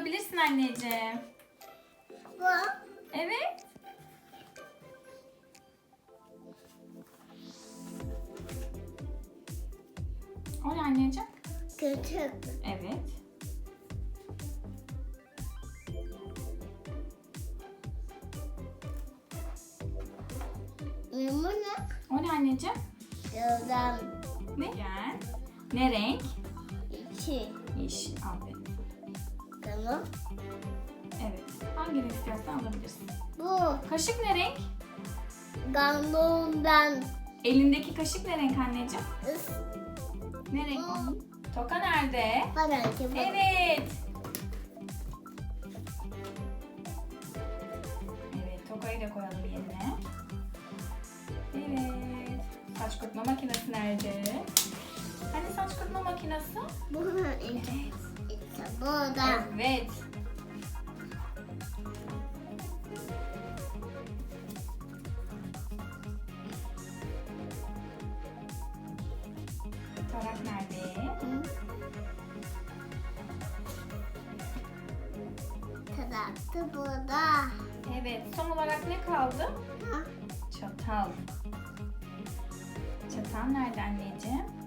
alabilirsin anneciğim. Bu Evet. O ne anneciğim? küçük. Evet. Bu ne? O ne anneciğim? Gözden Ne? Gel. Ne renk? içi. Yeşil. Aferin. Tamam. Evet. Hangi renk istersen alabilirsin. Bu Kaşık ne renk? gandoldan Elindeki kaşık ne renk anneciğim? ıs. Ne renk onun? Toka nerede? Bana ki bu. Evet. Evet, tokayı da koyalım yerine. Evet. Saç kurutma makinesi nerede? Hani saç kurutma makinesi? Bunun. Evet. Burada. Evet. Tarak nerede? Hı. Taraftı burada. Evet. Son olarak ne kaldı? Ha. Çatal. Çatal nerede anneciğim?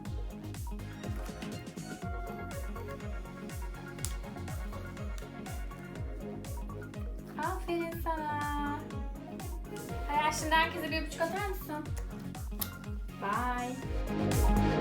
Sana. Hayal şimdi herkese bir öpücük atar mısın? Bye.